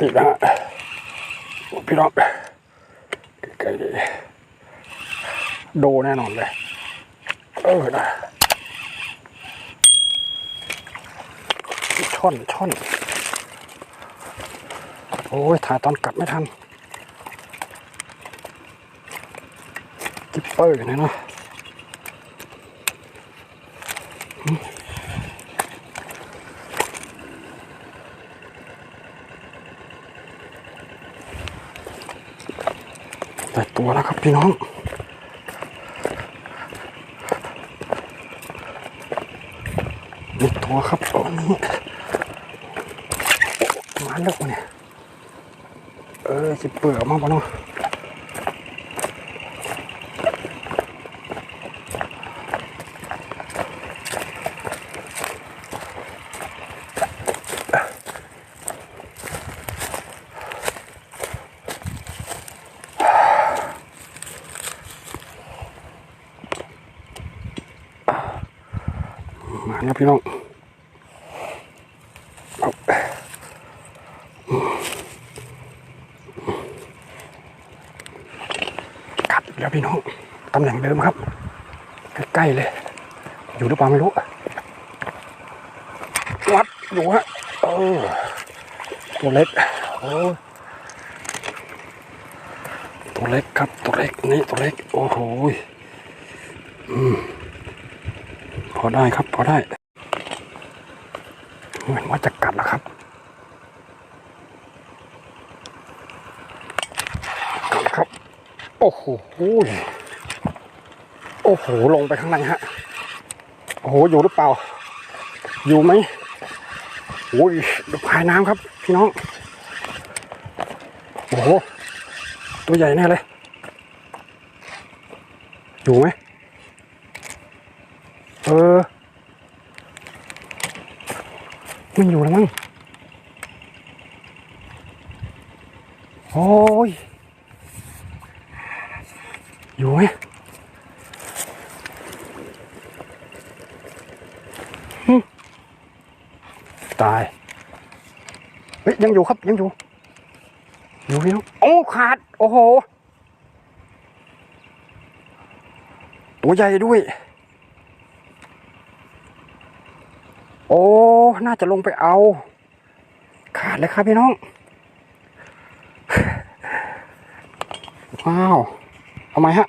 ติดนะฮะพี่น้องใกล้ๆดีโดแน่นอนเลย เออนะช่อนช่อน โอ้ย ถ่ายตอนกัดไม่ทัน กิปเปอร์อยู่ไหนเนาะ ได้ตัวแล้วครับพี่น้อง มีตัวครับตัวนี้มาแล้วเนี่ย เออสิเปลือกมากปะเนาะ มาเนี่ยพี่น้องกัดแล้วพี่น้องตำแหน่งเดิมครับ ใกล้ๆเลย อยู่หรือเปล่าไม่รู้วัดอยู่ฮะเออตัวเล็กโอ้ตัวเล็กครับตัวเล็กนี่ตัวเล็กโอ้โหอืม พอได้ครับ พอได้เหมือนว่าจะกัดแล้วครับกัดครับ โอ้โหโอ้โหลงไปข้างในฮะโอ้โหอยู่หรือเปล่า อยู่ไหมโอ้ยดูภายน้ำครับ พี่น้อง โอ้โห ตัวใหญ่แน่เลย อยู่ไหม เออไม่อยู่แล้วมั้งโอ้ย อยู่ไหมตาย เฮ้ย ยังอยู่ครับ ยังอยู่ อยู่พี่น้องโอ้ ขาด โอ้โห ตัวใหญ่ด้วย โอ้ น่าจะลงไปเอา ขาดเลยครับพี่น้อง ว้าว เอาไหมฮะ